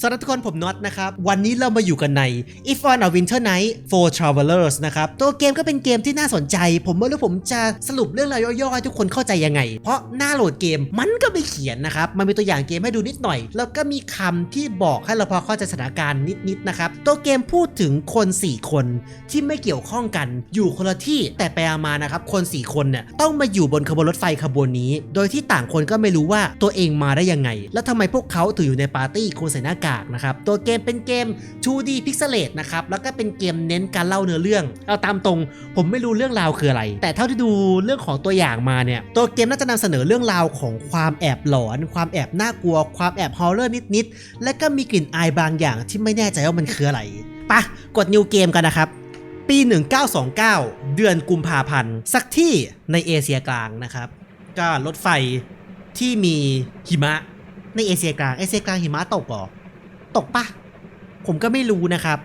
สวัสดีทุกคนผมน็อตนะครับ วันนี้เรามาอยู่กันใน If on a Winter Night for Travelers นะครับ ตัวเกมก็เป็นเกมที่น่าสนใจ ผมไม่รู้ผมจะสรุปเรื่องราวย่อๆให้ทุกคนเข้าใจยังไง เพราะหน้าโหลดเกมมันก็ไม่เขียนนะครับ มันมีตัวอย่างเกมให้ดูนิดหน่อย แล้วก็มีคำที่บอกให้เราพอเข้าใจสถานการณ์นิดๆนะครับ ตัวเกมพูดถึงคน 4 คนที่ไม่เกี่ยวข้องกันอยู่คนละที่แต่ไปมานะครับคน 4 คนเนี่ยต้องมาอยู่บนขบวนรถไฟขบวนนี้ โดยที่ต่างคนก็ไม่รู้ว่าตัวเองมาได้ยังไง แล้วทำไมพวกเขาถึงอยู่ในปาร์ตี้คนใส่หน้ากากนะครับ ตัวเกมเป็นเกม 2D Pixelate นะครับ แล้วก็เป็นเกมเน้นการเล่าเนื้อเรื่อง เอาตามตรง ผมไม่รู้เรื่องราวคืออะไร แต่เท่าที่ดูเรื่องของตัวอย่างมาเนี่ย ตัวเกมน่าจะนำเสนอเรื่องราวของความแอบหลอน ความแอบน่ากลัว ความแอบฮอร์เรอร์นิดๆ และก็มีกลิ่นอายบางอย่างที่ไม่แน่ใจว่ามันคืออะไรปะกดนิวเกมกันนะครับปี 1929 เดือนกุมภาพันธ์ สักที่ในเอเชียกลางนะครับ ก็รถไฟที่มีหิมะในเอเชียกลาง เอเชียกลางหิมะตกหรอ ตกปะผมก็ไม่รู้นะครับ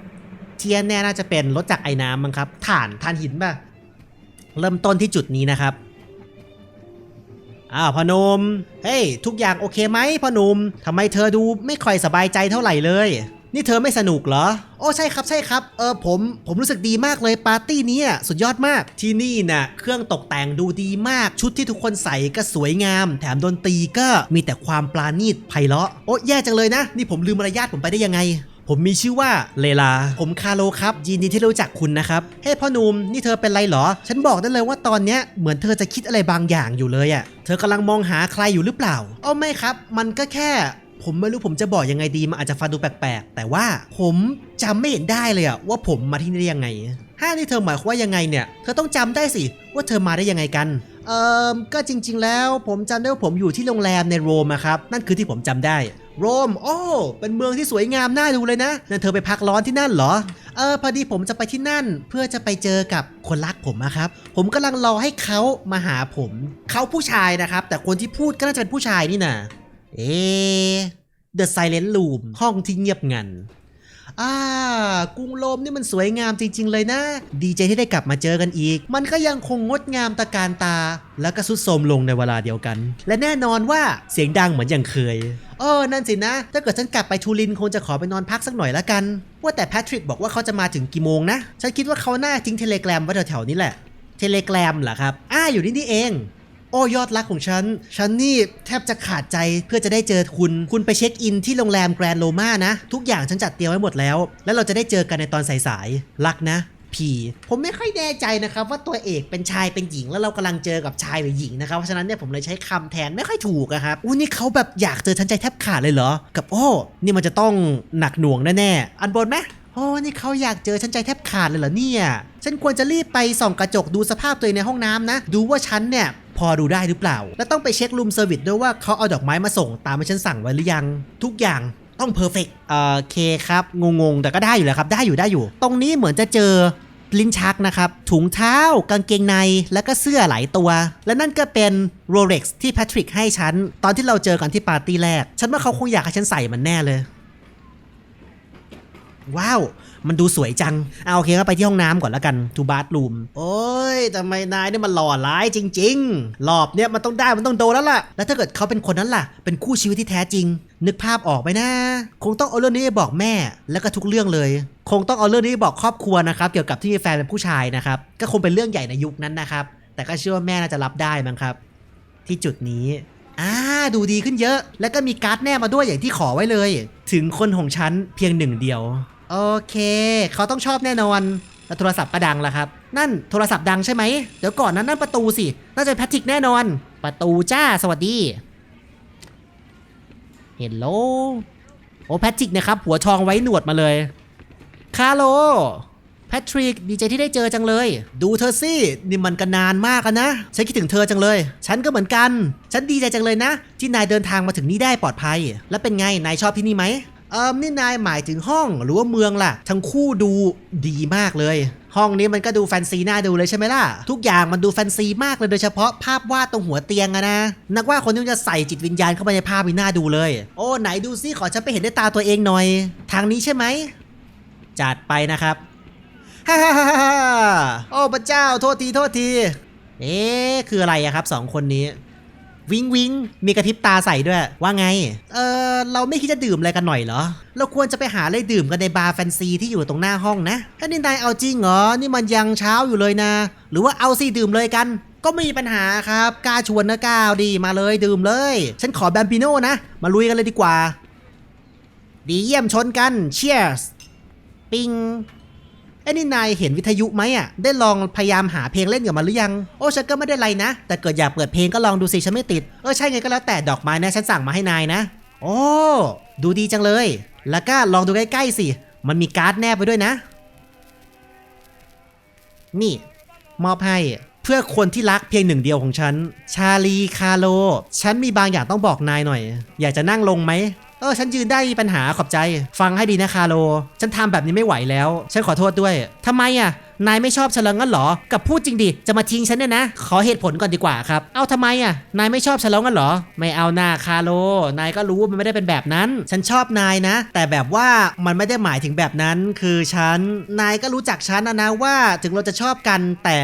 เทียนแน่น่าจะเป็นรถจากไอ้น้ำมั้งครับฐานฐานหินปะเริ่มต้นที่จุดนี้นะครับอ้าวพนม เฮ้ย ทุกอย่างโอเคไหมพนมทำไมเธอดูไม่ค่อยสบายใจเท่าไหร่เลย นี่เธอไม่สนุกเหรอ โอ้ใช่ครับใช่ครับ เออผมผมรู้สึกดีมากเลยปาร์ตี้นี้สุดยอดมาก ที่นี่น่ะเครื่องตกแต่งดูดีมาก ชุดที่ทุกคนใส่ก็สวยงาม แถมดนตรีก็มีแต่ความปราณีตไพเราะ โอ้แย่จังเลยนะ นี่ผมลืมมารยาทผมไปได้ยังไงผมมีชื่อว่าเลลา ผมคาโลครับ ยินดีที่รู้จักคุณนะครับ เฮ้ยพ่อหนุ่มนี่เธอเป็นไรเหรอ ฉันบอกได้เลยว่าตอนเนี้ยเหมือนเธอจะคิดอะไรบางอย่างอยู่เลยอะ่ะ เธอกำลังมองหาใครอยู่หรือเปล่า อ๋อไม่ครับ มันก็แค่ ผมไม่รู้ผมจะบอกยังไงดีมันอาจจะฟังดูแปลกๆ แต่ว่าผมจำไม่เห็นได้เลยอะว่าผมมาที่นี่ได้ยังไงห้านี่เธอหมายความว่ายังไงเนี่ย เธอต้องจำได้สิว่าเธอมาได้ยังไงกัน เอ่อ ก็จริง ๆ แล้วผมจำได้ว่าผมอยู่ที่โรงแรมในโรมครับ นั่นคือที่ผมจำได้ โรม โอ้ เป็นเมืองที่สวยงามน่าดูเลยนะ นั่นเธอไปพักร้อนที่นั่นเหรอ เออ พอดีผมจะไปที่นั่น เพื่อจะไปเจอกับคนรักผมอะครับ ผมกำลังรอให้เขามาหาผม เขาผู้ชายนะครับ แต่คนที่พูดก็น่าจะเป็นผู้ชายนี่นะ เอ๊ะ The Silent Room ห้องที่เงียบงันอ่ากรุงโรมนี่มันสวยงามจริง ๆ เลยนะ ดีใจที่ได้กลับมาเจอกันอีก มันก็ยังคงงดงามตะการตา แล้วก็สุดโทมลงในเวลาเดียวกัน และแน่นอนว่าเสียงดังเหมือนอย่างเคยเออนั่นสินะ ถ้าเกิดฉันกลับไปทูรินคงจะขอไปนอนพักสักหน่อยละกัน ว่าแต่แพทริกบอกว่าเขาจะมาถึงกี่โมงนะ ฉันคิดว่าเขาน่าทิ้งเทเลแกรมไว้แถวๆนี้แหละ เทเลแกรมเหรอครับอ่าอยู่นี่นี่เอง โอ้ยอดรักของฉัน ฉันนี่แทบจะขาดใจเพื่อจะได้เจอคุณ คุณไปเช็คอินที่โรงแรมแกรนด์โรมานะ ทุกอย่างฉันจัดเตรียมไว้หมดแล้ว แล้วเราจะได้เจอกันในตอนสายๆ รักนะพีผมไม่ค่อยแน่ใจนะครับว่าตัวเอกเป็นชายเป็นหญิงแล้วเรากำลังเจอกับชายหรือหญิงนะครับเพราะฉะนั้นเนี่ยผมเลยใช้คำแทนไม่ค่อยถูกอะครับอู้นี่เขาแบบอยากเจอฉันใจแทบขาดเลยเหรอ กับโอ้ นี่มันจะต้องหนักหน่วงแน่ๆ อันบนไหมโอ้นี่เขาอยากเจอฉันใจแทบขาดเลยเหรอเนี่ย ฉันควรจะรีบไปส่องกระจกดูสภาพตัวเองในห้องน้ำนะ ดูว่าฉันเนี่ย พอดูได้หรือเปล่า แล้วต้องไปเช็ครูมเซอร์วิสด้วยว่าเขาเอาดอกไม้มาส่งตามที่ฉันสั่งไว้หรือยัง ทุกอย่างต้องเพอร์เฟกต์เอ่อเคครับ งงๆ แต่ก็ได้อยู่แล้วครับ ได้อยู่ได้อยู่ ตรงนี้เหมือนจะเจอลิ้นชักนะครับ ถุงเท้ากางเกงในแล้วก็เสื้อหลายตัว และนั่นก็เป็นโรเล็กซ์ที่แพทริกให้ฉัน ตอนที่เราเจอกันที่ปาร์ตี้แรก ฉันว่าเขาคงอยากให้ฉันใส่มันแน่เลย ว้าว มันดูสวยจัง เอาโอเคก็ไปที่ห้องน้ำก่อนแล้วกันทูบาร์รูม โอ้ยทำไมนายนี่มันหล่อร้ายจริงๆรอบเนี้ยมันต้องได้มันต้องโดนแล้วล่ะ แล้วถ้าเกิดเขาเป็นคนนั้นล่ะ เป็นคู่ชีวิตที่แท้จริง นึกภาพออกไหมนะ คงต้องเอาเรื่องนี้บอกแม่ แล้วก็ทุกเรื่องเลย คงต้องเอาเรื่องนี้บอกครอบครัวนะครับ เกี่ยวกับที่มีแฟนเป็นผู้ชายนะครับ ก็คงเป็นเรื่องใหญ่ในยุคนั้นนะครับ แต่ก็เชื่อว่าแม่น่าจะรับได้มั้งครับ ที่จุดนี้อ่าดูดีขึ้นเยอะ แล้วก็มีการ์ดแนบมาด้วยอย่างที่ขอไว้เลย ถึงคนของฉันเพียงหนึ่งเดียว โอเค เขาต้องชอบแน่นอนแล้วโทรศัพท์ก็ดังแล้วครับ นั่นโทรศัพท์ดังใช่ไหมเดี๋ยวก่อนนั้นนั่นประตูสิ น่าจะแพทริกแน่นอน ประตูจ้าสวัสดีเฮลโลโอ้แพทริกนะครับ หัวทองไว้หนวดมาเลยคาโลแพทริกดีใจที่ได้เจอจังเลย ดูเธอสินี่มันก็นานมากนะ ฉันคิดถึงเธอจังเลย ฉันก็เหมือนกัน ฉันดีใจจังเลยนะ ที่นายเดินทางมาถึงนี่ได้ปลอดภัย แล้วเป็นไง นายชอบที่นี่ไหม เอิมนี่นายหมายถึงห้องหรือว่าเมืองล่ะ ทั้งคู่ดูดีมากเลย ห้องนี้มันก็ดูแฟนซีน่าดูเลยใช่ไหมล่ะ ทุกอย่างมันดูแฟนซีมากเลยโดยเฉพาะภาพวาดตรงหัวเตียงอะนะ นักวาดคนนี้จะใส่จิตวิญญาณเข้าไปในภาพนี้น่าดูเลย โอ้ไหนดูซิขอฉันไปเห็นด้วยตาตัวเองหน่อย ทางนี้ใช่ไหมจัดไปนะครับฮ่าฮ่าฮ่าฮ่าโอ้พระเจ้าโทษทีโทษที เอ๊ะคืออะไรอะครับสองคนนี้ วิงวิงมีกระพริบตาใส่ด้วย ว่าไง เออเราไม่คิดจะดื่มอะไรกันหน่อยเหรอ เราควรจะไปหาอะไรดื่มกันในบาร์แฟนซีที่อยู่ตรงหน้าห้องนะถ้านี่นายเอาจริงเหรอ นี่มันยังเช้าอยู่เลยนะ หรือว่าเอาสิดื่มเลยกัน ก็ไม่มีปัญหาครับกล้าชวนนะก้าวดีมาเลยดื่มเลย ฉันขอแบมปิโน่นะ มาลุยกันเลยดีกว่า ดีเยี่ยมชนกัน Cheers ปิง ไอ้นี่นายเห็นวิทยุไหมอะ ได้ลองพยายามหาเพลงเล่นกับมันหรือยัง โอ้ฉันก็ไม่ได้ไรนะ แต่เกิดอยากเปิดเพลงก็ลองดูสิฉันไม่ติด เออใช่ไงก็แล้วแต่ดอกไม้นะฉันสั่งมาให้นายนะ โอ้ดูดีจังเลย แล้วก็ลองดูใกล้ๆสิ มันมีการ์ดแนบไปด้วยนะ นี่ มอบให้เพื่อคนที่รักเพียงหนึ่งเดียวของฉัน ชาลีคาโล ฉันมีบางอย่างต้องบอกนายหน่อย อยากจะนั่งลงไหม เออฉันยืนได้มีปัญหาขอบใจ ฟังให้ดีนะคาโล ฉันทำแบบนี้ไม่ไหวแล้ว ฉันขอโทษด้วยทำไมอะนายไม่ชอบฉันแล้วงั้นหรอ กับพูดจริงดิ จะมาทิ้งฉันเนี่ยนะ ขอเหตุผลก่อนดีกว่าครับ เอาทำไมอะ นายไม่ชอบฉันแล้วงั้นหรอ ไม่เอาหน้าคาโล นายก็รู้ว่ามันไม่ได้เป็นแบบนั้น ฉันชอบนายนะ แต่แบบว่ามันไม่ได้หมายถึงแบบนั้น คือฉัน นายก็รู้จักฉันนะนะว่า ถึงเราจะชอบกันแต่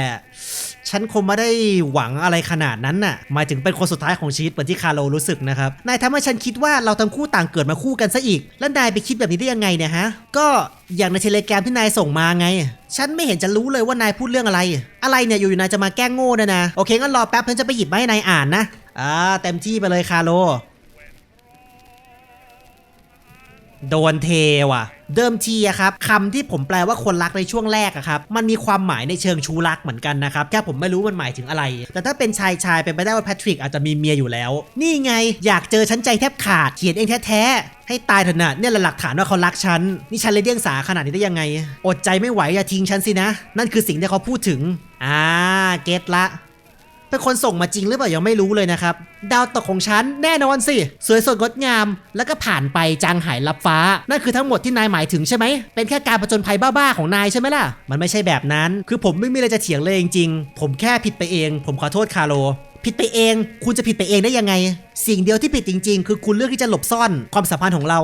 ฉันคงไม่ได้หวังอะไรขนาดนั้นน่ะหมายถึงเป็นคนสุดท้ายของชีวิตเหมือนที่คาร์โลรู้สึกนะครับนายทำให้ฉันคิดว่าเราทั้งคู่ต่างเกิดมาคู่กันซะอีก แล้วนายไปคิดแบบนี้ได้ยังไงเนี่ยฮะก็อย่างในเทเลแกรมที่นายส่งมาไง ฉันไม่เห็นจะรู้เลยว่านายพูดเรื่องอะไร อะไรเนี่ยอยู่ๆนายจะมาแกล้งโง่นะนะ โอเคงั้นรอแป๊บฉันจะไปหยิบมาให้นายอ่านนะ อ่าเต็มที่ไปเลยคาร์โล โดนเทว่ะ เดิมทีอะครับคำที่ผมแปลว่าคนรักในช่วงแรกอะครับ มันมีความหมายในเชิงชูรักเหมือนกันนะครับ แค่ผมไม่รู้มันหมายถึงอะไร แต่ถ้าเป็นชายชายเป็นไปได้ว่าแพทริกอาจจะมีเมียอยู่แล้ว นี่ไงอยากเจอฉันใจแทบขาดเขียนเองแท้ๆให้ตายเถอะนะเนี่ยแหละหลักฐานว่าเขารักฉัน นี่ฉันเลยเดียงสาขนาดนี้ได้ยังไง อดใจไม่ไหวอย่าทิ้งฉันสินะ นั่นคือสิ่งที่เขาพูดถึงอ่าเก็ตละ เป็นคนส่งมาจริงหรือเปล่ายังไม่รู้เลยนะครับ ดาวตกของฉันแน่นอนสิ สวยสดงดงาม แล้วก็ผ่านไปจางหายลับฟ้า นั่นคือทั้งหมดที่นายหมายถึงใช่ไหม เป็นแค่การประจนภัยบ้าๆของนายใช่ไหมล่ะ มันไม่ใช่แบบนั้น คือผมไม่มีอะไรจะเถียงเลยจริงๆ ผมแค่ผิดไปเอง ผมขอโทษคาโลผิดไปเอง คุณจะผิดไปเองได้ยังไง สิ่งเดียวที่ผิดจริง ๆ คือคุณเลือกที่จะหลบซ่อนความสัมพันธ์ของเรา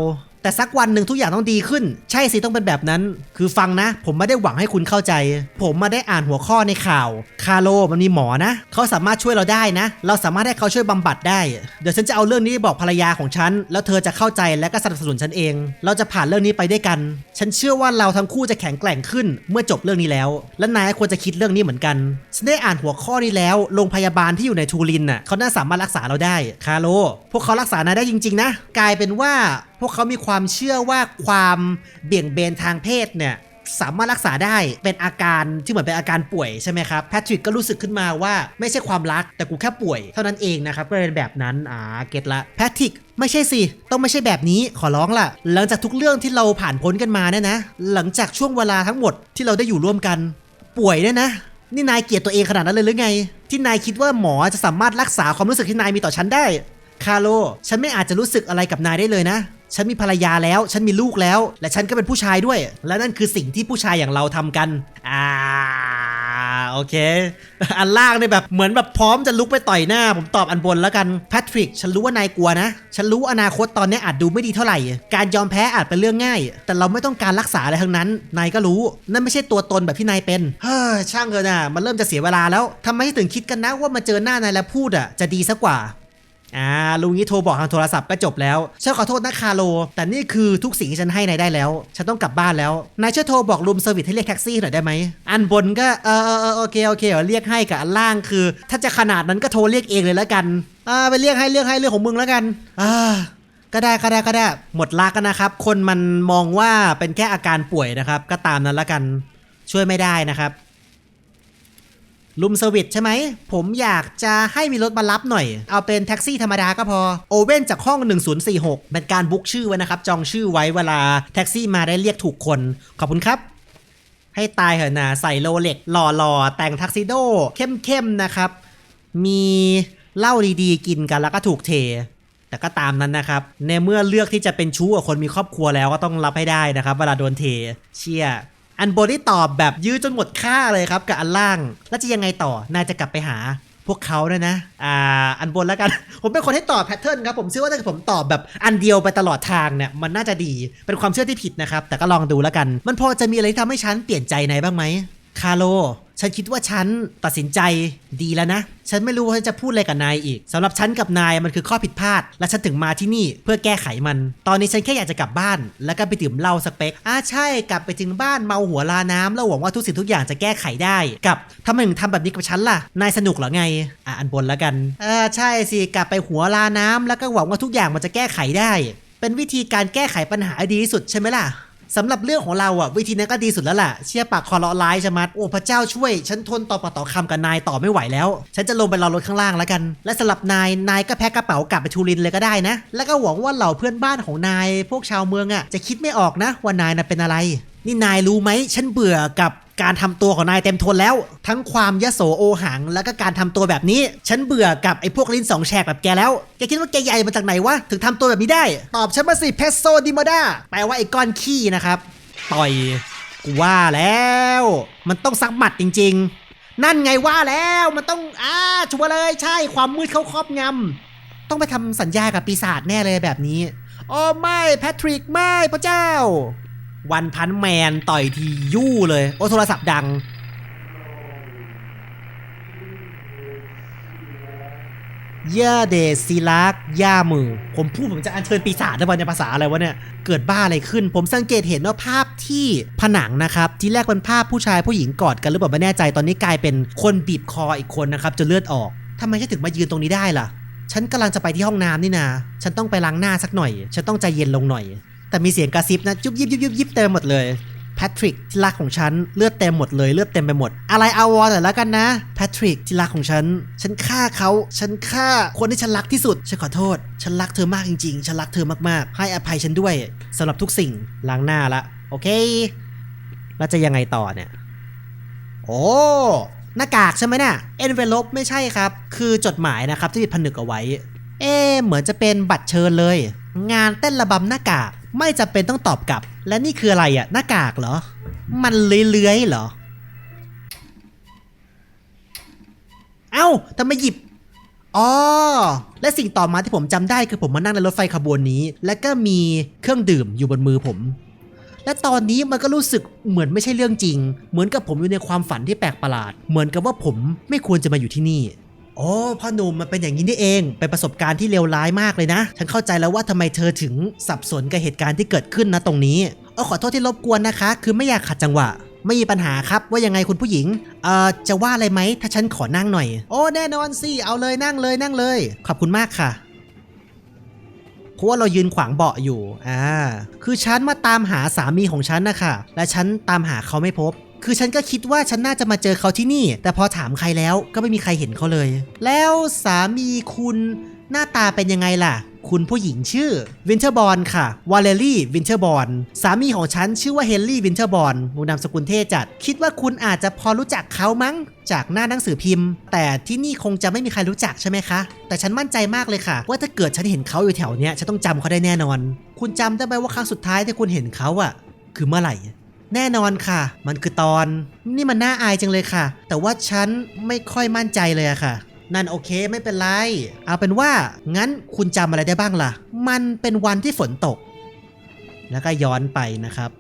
แต่สักวันหนึ่งทุกอย่างต้องดีขึ้น ใช่สิต้องเป็นแบบนั้น คือฟังนะ ผมไม่ได้หวังให้คุณเข้าใจ ผมมาได้อ่านหัวข้อในข่าว คาโลมันมีหมอนะ เขาสามารถช่วยเราได้นะ เราสามารถให้เขาช่วยบำบัดได้ เดี๋ยวฉันจะเอาเรื่องนี้บอกภรรยาของฉัน แล้วเธอจะเข้าใจและก็สนับสนุนฉันเอง เราจะผ่านเรื่องนี้ไปด้วยกัน ฉันเชื่อว่าเราทั้งคู่จะแข็งแกร่งขึ้น เมื่อจบเรื่องนี้แล้ว และนายก็ควรจะคิดเรื่องนี้เหมือนกันฉันได้อ่านหัวข้อนี้แล้ว โรงพยาบาลที่อยู่ในทูรินน่ะเขาน่าสามารถรักษาเราได้ คาโล พวกเขารักษานายได้จริง ๆ นะ กลายเป็นว่าพวกเขามีความเชื่อว่าความเบี่ยงเบนทางเพศเนี่ยสามารถรักษาได้เป็นอาการที่เหมือนเป็นอาการป่วยใช่ไหมครับแพทริกก็รู้สึกขึ้นมาว่าไม่ใช่ความรักแต่กูแค่ป่วยเท่านั้นเองนะครับก็เป็นแบบนั้นอ่าเก็ตละแพทริกไม่ใช่สิ ต้องไม่ใช่แบบนี้ขอร้องล่ะ หลังจากทุกเรื่องที่เราผ่านพ้นกันมาเนี่ยนะ หลังจากช่วงเวลาทั้งหมดที่เราได้อยู่ร่วมกัน ป่วยเนี่ยนะ นี่นายเกลียดตัวเองขนาดนั้นเลยหรือไง ที่นายคิดว่าหมอจะสามารถรักษาความรู้สึกที่นายมีต่อฉันได้คาโล ฉันไม่อาจจะรู้สึกอะไรกับนายได้เลยนะ ฉันมีภรรยาแล้ว ฉันมีลูกแล้ว และฉันก็เป็นผู้ชายด้วย และนั่นคือสิ่งที่ผู้ชายอย่างเราทำกัน อ่า โอเค อันล่างเนี่ยแบบเหมือนแบบพร้อมจะลุกไปต่อยหน้า ผมตอบอันบนแล้วกัน แพทริก ฉันรู้ว่านายกลัวนะ ฉันรู้อนาคตตอนนี้อาจดูไม่ดีเท่าไหร่ การยอมแพ้อาจเป็นเรื่องง่าย แต่เราไม่ต้องการรักษาอะไรทั้งนั้น นายก็รู้ นั่นไม่ใช่ตัวตนแบบที่นายเป็น เฮ้ย ช่างเถอะนะมันเริ่มจะเสียเวลาแล้วทำไมถึงคิดกันนะว่ามาเจอหน้านายแล้วพูดอะจะดีสักกว่า อ่าลุงนี้โทรบอกทางโทรศัพท์ก็จบแล้วฉันขอโทษนะคาโล แต่นี่คือทุกสิ่งที่ฉันให้นายได้แล้ว ฉันต้องกลับบ้านแล้ว นายช่วยโทรบอกรูมเซอร์วิสให้เรียกแท็กซี่หน่อยได้ไหม อันบนก็เออเออโอเคโอเคเรียกให้กับอันล่างคือ ถ้าจะขนาดนั้นก็โทรเรียกเองเลยแล้วกันอ่าไปเรียกให้เรียกให้เรื่องของมึงแล้วกันอ่าก็ได้ก็ได้ก็ได้หมดรักกันนะครับ คนมันมองว่าเป็นแค่อาการป่วยนะครับ ก็ตามนั้นล้วกันช่วยไม่ได้นะครับ ลุมเซวิสใช่ไหม ผมอยากจะให้มีรถมารับหน่อย เอาเป็นแท็กซี่ธรรมดาก็พอ โอเว่นจากห้อง 1046 เป็นการบุ๊กชื่อไว้นะครับ จองชื่อไว้เวลาแท็กซี่มาได้เรียกถูกคน ขอบคุณครับ ให้ตายเหอะนะใส่โรเล็กหล่อๆ แต่งทักซิโดเข้มๆนะครับ มีเหล้าดีๆ กินกันแล้วก็ถูกเท แต่ก็ตามนั้นนะครับ ในเมื่อเลือกที่จะเป็นชู้กับคนมีครอบครัวแล้วก็ต้องรับให้ได้นะครับ เวลาโดนเท เชี่ย อันบนที่ตอบแบบยื้อจนหมดค่าเลยครับกับอันล่าง แล้วจะยังไงต่อนายจะกลับไปหาพวกเขาด้วยนะ อ่า อันบนแล้วกัน ผมเป็นคนให้ตอบแพทเทิร์นครับ ผมเชื่อว่าถ้าผมตอบแบบอันเดียวไปตลอดทางเนี่ย มันน่าจะดี เป็นความเชื่อที่ผิดนะครับ แต่ก็ลองดูแล้วกัน มันพอจะมีอะไรที่ทำให้ฉันเปลี่ยนใจนายบ้างไหม คาโล ฉันคิดว่าฉันตัดสินใจดีแล้วนะ ฉันไม่รู้ว่าฉันจะพูดอะไรกับนายอีกสำหรับฉันกับนายมันคือข้อผิดพลาด และฉันถึงมาที่นี่เพื่อแก้ไขมัน ตอนนี้ฉันแค่อยากจะกลับบ้าน แล้วก็ไปดื่มเหล้าสเปกอ่าใช่กลับไปถึงบ้านเมาหัวลาน้ำแล้วหวังว่าทุกสิ่งทุกอย่างจะแก้ไขได้ กับทำไมถึงทำแบบนี้กับฉันล่ะ นายสนุกเหรอไง อะอันบนแล้วกันอ่าใช่สิกลับไปหัวลาน้ำแล้วก็หวังว่าทุกอย่างมันจะแก้ไขได้ เป็นวิธีการแก้ไขปัญหาดีที่สุดใช่ไหมล่ะ สำหรับเรื่องของเราอะวิธีนั้นก็ดีสุดแล้วล่ะเชี่ยปากคอเลาะร้ายชะมัดโอ้พระเจ้าช่วย ฉันทนต่อปะต่อคำกับนายต่อไม่ไหวแล้ว ฉันจะลงไปรอรถข้างล่างแล้วกัน และสำหรับนายนายก็แพ็คกระเป๋ากลับไปทูรินเลยก็ได้นะ แล้วก็หวังว่าเหล่าเพื่อนบ้านของนาย พวกชาวเมืองอะจะคิดไม่ออกนะว่านายน่ะเป็นอะไร นี่นายรู้ไหมฉันเบื่อกับการทำตัวของนายเต็มทนแล้ว ทั้งความยโสโอหัง แล้วก็การทำตัวแบบนี้ ฉันเบื่อกับไอ้พวกลิ้นสองแฉกแบบแกแล้ว แกคิดว่าแกใหญ่มาจากไหนวะ ถึงทำตัวแบบนี้ได้ ตอบฉันมาสิเพสโซดิมดาแปลว่าไอ้ก้อนขี้นะครับ ต่อย กูว่าแล้ว มันต้องซักหมัดจริง ๆ นั่นไงว่าแล้วมันต้องอ่าชัวร์เลยใช่ความมืดเข้าครอบงำต้องไปทำสัญญากับปีศาจแน่เลยแบบนี้โอ้ไม่แพทริกไม่พระเจ้า วันพันแมนต่อยทียู่เลย โอ้โทรศัพท์ดัง ย่าเดซิลักย่ามือ ผมพูดผมจะอัญเชิญปีศาจได้บอลในภาษาอะไรวะเนี่ย เกิดบ้าอะไรขึ้น ผมสังเกตเห็นว่าภาพที่ผนังนะครับ ที่แรกเป็นภาพผู้ชายผู้หญิงกอดกันหรือเปล่าไม่แน่ใจตอนนี้กลายเป็นคนบีบคออีกคนนะครับจนเลือดออกทำไมฉันถึงมายืนตรงนี้ได้ล่ะ ฉันกำลังจะไปที่ห้องน้ำนี่นา ฉันต้องไปล้างหน้าสักหน่อย ฉันต้องใจเย็นลงหน่อย แต่มีเสียงกระซิบนะจุ๊บยิบยิบยิบยิบเต็มหมดเลยแพทริกที่รักของฉันเลือดเต็มหมดเลยเลือดเต็มไปหมด อะไรอาวรแต่อยแล้วกันนะแพทริกที่รักของฉัน ฉันฆ่าเขาฉันฆ่าคนที่ฉันรักที่สุด ฉันขอโทษ ฉันรักเธอมากจริง ๆ ฉันรักเธอมากๆ ให้อภัยฉันด้วยสำหรับทุกสิ่งล้างหน้าละ โอเค แล้วจะยังไงต่อเนี่ย โอ้หน้ากากใช่ไหมเนี่ย envelope ไม่ใช่ครับ คือจดหมายนะครับที่ผนึกเอาไว้ เอ๊เหมือนจะเป็นบัตรเชิญเลย งานเต้นระบำหน้ากาก ไม่จำเป็นต้องตอบกลับ และนี่คืออะไรอะหน้ากากเหรอ มันเลื้อยๆเหรอ เอ้าทำไมหยิบอ๋อและสิ่งต่อมาที่ผมจำได้คือผมมานั่งในรถไฟขบวนนี้ และก็มีเครื่องดื่มอยู่บนมือผม และตอนนี้มันก็รู้สึกเหมือนไม่ใช่เรื่องจริง เหมือนกับผมอยู่ในความฝันที่แปลกประหลาด เหมือนกับว่าผมไม่ควรจะมาอยู่ที่นี่ โอ้พ่อหนุ่มมันเป็นอย่างนี้นี่เอง เป็นประสบการณ์ที่เลวร้ายมากเลยนะ ฉันเข้าใจแล้วว่าทำไมเธอถึงสับสนกับเหตุการณ์ที่เกิดขึ้นนะตรงนี้เออขอโทษที่รบกวนนะคะ คือไม่อยากขัดจังหวะไม่มีปัญหาครับว่ายังไงคุณผู้หญิง เอ่อ จะว่าอะไรไหม ถ้าฉันขอนั่งหน่อย โอ้แน่นอนสิ เอาเลยนั่งเลยนั่งเลย ขอบคุณมากค่ะ เพราะว่าเรายืนขวางเบาะอยู่ อ่า คือฉันมาตามหาสามีของฉันนะคะ และฉันตามหาเขาไม่พบ คือฉันก็คิดว่าฉันน่าจะมาเจอเขาที่นี่ แต่พอถามใครแล้วก็ไม่มีใครเห็นเขาเลย แล้วสามีคุณหน้าตาเป็นยังไงล่ะ คุณผู้หญิงชื่อวินเทอร์บอลค่ะวาเลรี่วินเทอร์บอลสามีของฉันชื่อว่าเฮนรี่วินเทอร์บอลมูนามสกุลเท่จัด คิดว่าคุณอาจจะพอรู้จักเขามั้ง จากหน้าหนังสือพิมพ์ แต่ที่นี่คงจะไม่มีใครรู้จักใช่ไหมคะ แต่ฉันมั่นใจมากเลยค่ะ ว่าถ้าเกิดฉันเห็นเขาอยู่แถวเนี้ยฉันต้องจำเขาได้แน่นอน คุณจำได้ไหมว่าครั้งสุดท้ายที่คุณเห็นเขาอะคือเมื่อไหร่ แน่นอนค่ะ มันคือตอน นี่มันน่าอายจังเลยค่ะ แต่ว่าฉันไม่ค่อยมั่นใจเลยอะค่ะ นั่นโอเคไม่เป็นไร เอาเป็นว่า งั้นคุณจำอะไรได้บ้างล่ะ มันเป็นวันที่ฝนตก แล้วก็ย้อนไปนะครับ